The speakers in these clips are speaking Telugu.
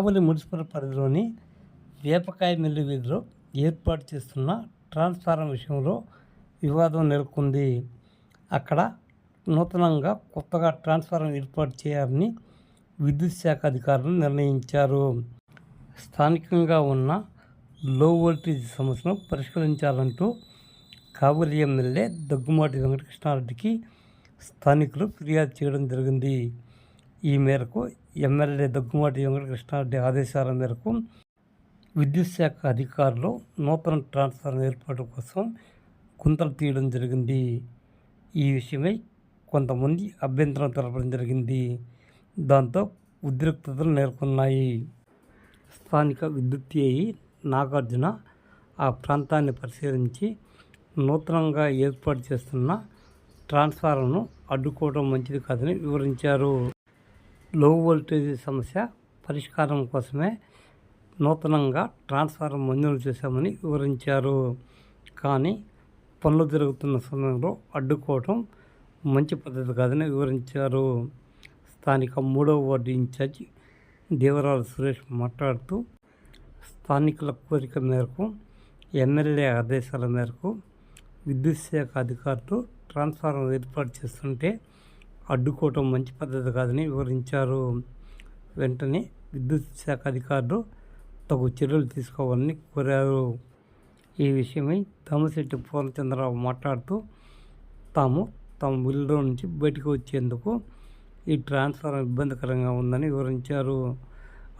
కావలి మున్సిపల్ పరిధిలోని వేపకాయ మిల్లు వీధిలో ఏర్పాటు చేస్తున్న ట్రాన్స్ఫారం విషయంలో వివాదం నెలకొంది. అక్కడ నూతనంగా కొత్తగా ట్రాన్స్ఫారం ఏర్పాటు చేయాలని విద్యుత్ శాఖ అధికారులు నిర్ణయించారు. స్థానికంగా ఉన్న లో వోల్టేజ్ సమస్యను పరిష్కరించాలంటూ కావలి ఎమ్మెల్యే దగ్గుమాటి వెంకటకృష్ణారెడ్డికి స్థానికులు ఫిర్యాదు చేయడం జరిగింది. ఈ మేరకు ఎమ్మెల్యే దగ్గుమాటి వెంకటకృష్ణారెడ్డి ఆదేశాల మేరకు విద్యుత్ శాఖ అధికారులు నూతన ట్రాన్స్ఫార్మర్ ఏర్పాటు కోసం గుంతలు తీయడం జరిగింది. ఈ విషయమై కొంతమంది అభ్యంతరం తెలపడం జరిగింది. దాంతో ఉద్రిక్తతలు నెలకొన్నాయి. స్థానిక విద్యుత్ ఏఈ నాగార్జున ఆ ప్రాంతాన్ని పరిశీలించి నూతనంగా ఏర్పాటు చేస్తున్న ట్రాన్స్ఫార్మర్ను అడ్డుకోవడం మంచిది కాదని వివరించారు. లో వోల్టేజ్ సమస్య పరిష్కారం కోసమే నూతనంగా ట్రాన్స్ఫార్మర్ మంజూరు చేశామని వివరించారు. కానీ పనులు జరుగుతున్న సమయంలో అడ్డుకోవటం మంచి పద్ధతి కాదని వివరించారు. స్థానిక మూడవ వార్డు ఇన్ఛార్జి దేవరాజు సురేష్ మాట్లాడుతూ స్థానికుల కోరిక మేరకు ఎమ్మెల్యే ఆదేశాల మేరకు విద్యుత్ శాఖ అధికారులు ట్రాన్స్ఫార్మర్ ఏర్పాటు చేస్తుంటే అడ్డుకోవటం మంచి పద్ధతి కాదని వివరించారు. వెంటనే విద్యుత్ శాఖ అధికారులు తగు చర్యలు తీసుకోవాలని కోరారు. ఈ విషయమై తమశెట్టి పూర్ణచంద్రరావు మాట్లాడుతూ తాము తమ విల్లులో నుంచి బయటకు వచ్చేందుకు ఈ ట్రాన్స్ఫారం ఇబ్బందికరంగా ఉందని వివరించారు.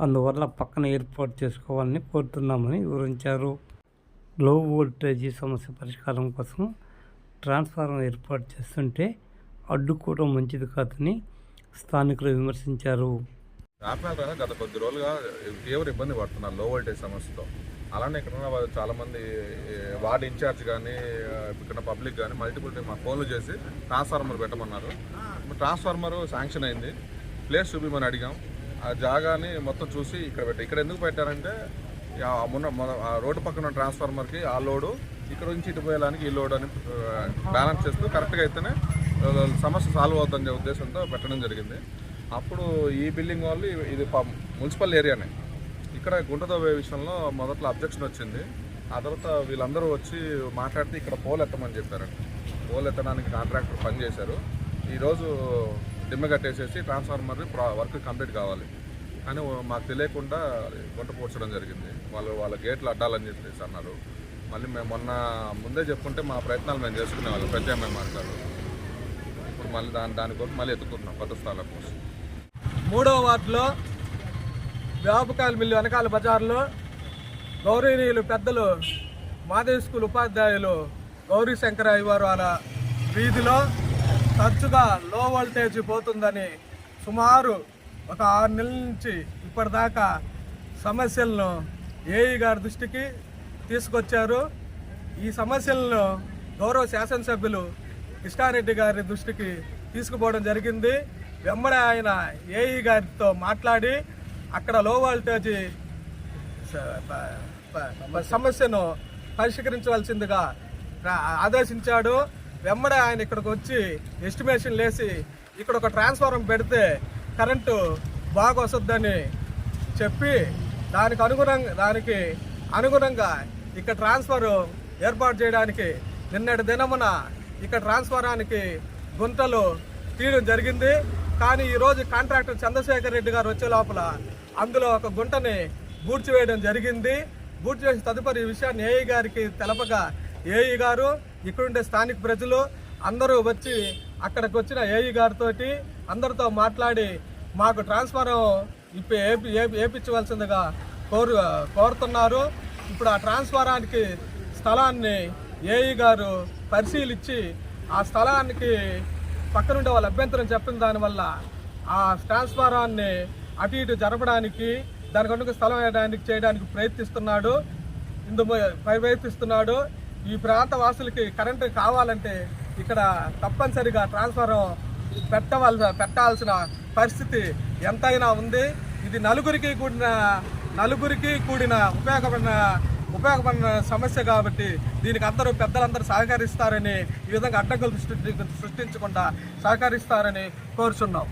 అందువల్ల పక్కన ఏర్పాటు చేసుకోవాలని కోరుతున్నామని వివరించారు. లో వోల్టేజీ సమస్య పరిష్కారం కోసం ట్రాన్స్ఫార్మర్ ఏర్పాటు చేస్తుంటే అడ్డుకోవడం మంచిది కాదని స్థానికులు విమర్శించారు. వ్యాపారంగా గత కొద్ది రోజులుగా తీవ్ర ఇబ్బంది పడుతున్నారు లో వోల్టేజ్ సమస్యతో. అలానే ఇక్కడ ఉన్న వాళ్ళు చాలా మంది వార్డ్ ఇన్ఛార్జ్ కానీ ఇక్కడ పబ్లిక్ కానీ మల్టిపుల్ మా ఫోన్లు చేసి ట్రాన్స్ఫార్మర్ పెట్టమన్నారు. ట్రాన్స్ఫార్మర్ శాంక్షన్ అయింది. ప్లేస్ చూపిమని అడిగాం. ఆ జాగాని మొత్తం చూసి ఇక్కడ పెట్టి ఇక్కడ ఎందుకు పెట్టారంటే ఆ మొన్న రోడ్డు పక్కన ట్రాన్స్ఫార్మర్కి ఆ లోడు ఇక్కడ నుంచి ఇటు పోయేదానికి ఈ లోడ్ అని బ్యాలెన్స్ చేస్తూ కరెక్ట్గా అయితేనే సమస్య సాల్వ్ అవుతుందనే ఉద్దేశంతో పెట్టడం జరిగింది. అప్పుడు ఈ బిల్డింగ్ వాళ్ళు ఇది ప- మున్సిపల్ ఏరియానే. ఇక్కడ గుంట విషయంలో మొదట్లో అబ్జెక్షన్ వచ్చింది. ఆ తర్వాత వీళ్ళందరూ వచ్చి మాట్లాడితే ఇక్కడ పోల్ ఎత్తమని చెప్పారండి పోల్ ఎత్తడానికి కాంట్రాక్టర్ పనిచేశారు ఈరోజు దిమ్మ కట్టేసేసి ట్రాన్స్ఫార్మర్ వర్క్ కంప్లీట్ కావాలి. కానీ మాకు తెలియకుండా గుంట పూడ్చడం జరిగింది. వాళ్ళు వాళ్ళ గేట్లు అడ్డాలని చెప్పేసి అన్నారు. మళ్ళీ మేము మొన్న ముందే చెప్పుకుంటే మా ప్రయత్నాలు మేము చేసుకునే వాళ్ళం ప్రత్యామ్నాయ మార్గాలు మళ్ళీ దాని దాని దానికోసం మళ్ళీ ఎత్తుకుంటున్నాం కొత్త స్థలాల కోసం. మూడవ వార్డులో వ్యాపకాయల మిల్లు వెనకాల బజార్లో గౌరవనీయులు పెద్దలు మాదేవి స్కూల్ ఉపాధ్యాయులు గౌరీ శంకరయ్య వారు వాళ్ళ వీధిలో తరచుగా లో వోల్టేజ్ పోతుందని సుమారు ఒక ఆరు నెలల నుంచి ఇప్పటిదాకా సమస్యలను ఏఈ గారి దృష్టికి తీసుకొచ్చారు. ఈ సమస్యలను గౌరవ శాసనసభ్యులు కృష్ణారెడ్డి గారి దృష్టికి తీసుకుపోవడం జరిగింది. వెంబడే ఆయన ఏఈ గారితో మాట్లాడి అక్కడ లో వోల్టేజ్ సమస్యను పరిష్కరించవలసిందిగా ఆదేశించాడు. వెంబడే ఆయన ఇక్కడికి వచ్చి ఎస్టిమేషన్ లేసి ఇక్కడ ఒక ట్రాన్స్ఫార్మర్ పెడితే కరెంటు బాగా వస్తుందని చెప్పి దానికి అనుగుణంగా దానికి అనుగుణంగా ఇక్కడ ట్రాన్స్ఫర్ ఏర్పాటు చేయడానికి నిన్నటి దినమున ఇక్కడ ట్రాన్స్ఫారానికి గుంతలు తీయడం జరిగింది. కానీ ఈరోజు కాంట్రాక్టర్ చంద్రశేఖర్ రెడ్డి గారు వచ్చే లోపల అందులో ఒక గుంటని బూడ్చివేయడం జరిగింది. బూడ్చివేసిన తదుపరి విషయాన్ని ఏఈ గారికి తెలపగా ఏఈ గారు ఇక్కడుండే స్థానిక ప్రజలు అందరూ వచ్చి అక్కడికి వచ్చిన ఏఈ గారితో అందరితో మాట్లాడి మాకు ట్రాన్స్ఫారం ఇప్పి ఏపి ఏపించవలసిందిగా కోరు కోరుతున్నారు. ఇప్పుడు ఆ ట్రాన్స్ఫారానికి స్థలాన్ని ఏఈ గారు పరిశీలించి ఆ స్థలానికి పక్కనుండే వాళ్ళ అభ్యంతరం చెప్పిన దానివల్ల ఆ ట్రాన్స్ఫారాన్ని అటు ఇటు జరపడానికి దానికి అనుకు స్థలం వేయడానికి చేయడానికి ప్రయత్నిస్తున్నాడు. ఇందు ప్రయత్నిస్తున్నాడు. ఈ ప్రాంత వాసులకి కరెంటు కావాలంటే ఇక్కడ తప్పనిసరిగా ట్రాన్స్ఫారం పెట్టవలసిన పెట్టాల్సిన పరిస్థితి ఎంతైనా ఉంది. ఇది నలుగురికి కూడిన నలుగురికి కూడిన ఉపయోగపడిన ఉపయోగపడిన సమస్య కాబట్టి దీనికి అందరూ పెద్దలందరూ సహకరిస్తారని ఈ విధంగా అడ్డంకులు సృష్టి సృష్టించకుండా సహకరిస్తారని కోరుచున్నాం.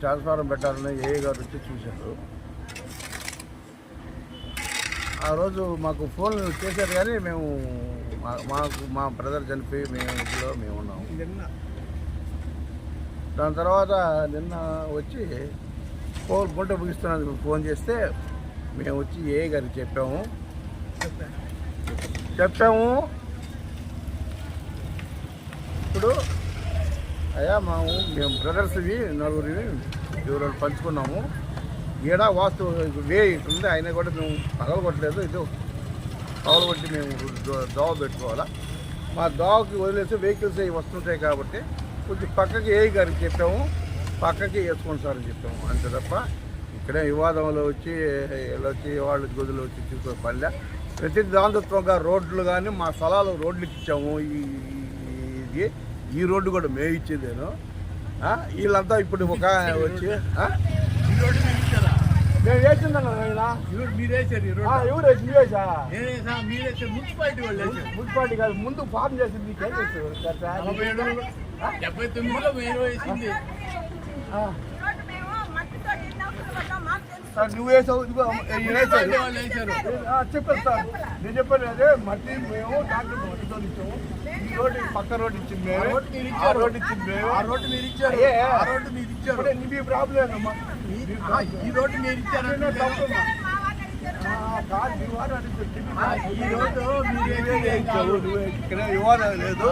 ట్రాన్స్ఫారం పెట్టాలని ఏ గారు వచ్చి చూశారు. ఆ రోజు మాకు ఫోన్ చేశారు కానీ మేము మా- మాకు మా బ్రదర్ చనిపోయి మేము ఇంట్లో మేము ఉన్నాము దాని తర్వాత నిన్న వచ్చి ఫోన్ గుంట ముగిస్తున్నందుకు ఫోన్ చేస్తే మేము వచ్చి ఏ గారికి చెప్పాము. చెప్పాము. ఇప్పుడు అయ్యా మేము మేము బ్రదర్స్వి నలుగురివి ఎవరు పంచుకున్నాము. ఈడ వాస్తు వే ఉంది అయినా కూడా మేము పగలగొట్టలేదు ఇది పగలగొట్టి మేము దోవ పెట్టుకోవాలా. మా దోవకి వదిలేసి వెహికల్స్ అవి వస్తుంటాయి కాబట్టి కొంచెం పక్కకి ఏ గారికి చెప్పాము. పక్కకి వేసుకోండి సార్ అని చెప్పాము అంతే తప్ప. ఇక్కడే వివాదంలో వచ్చి వీళ్ళు వచ్చి వాళ్ళు గదులు వచ్చి తీసుకునే పనిలే. ప్రతి దాంతత్వంగా రోడ్లు కానీ మా స్థలాలు రోడ్లకి ఇచ్చాము. ఈ ఈ- ఇది ఈ రోడ్డు కూడా మేము ఇచ్చేదేను. వీళ్ళంతా ఇప్పుడు ఒక వచ్చి? మేము వేసిందన్నా మున్సిపాలిటీ కాదు ముందు ఫార్మ్ చేసింది నలభై ఏడు డెబ్బై తొమ్మిదిలో వేసింది ఆ, ఈరోజు మేము మట్టితో ఎన్ని అవసరం పడ్డామో మాకు తెలుసు. సార్ నువ్వు వేసావు చెప్పాను సార్. నేను చెప్పాను అదే మట్టి మేము డాక్టర్ మట్టితో ఇచ్చాము. ఈ రోడ్డు పక్క రోడ్డు ఇచ్చింది మేము. ఆ. రోడ్డు ఇచ్చింది మేము. ఆ రోడ్డు మీరు ఇచ్చారు. ఆ రోడ్డు మీరు ఇచ్చారు. నీ ప్రాబ్లం అమ్మా ఈ రోడ్డు మీరు ఇచ్చారు ఈ రోడ్డు మీరు ఇచ్చావు, ఇక్కడ వివాదం లేదు.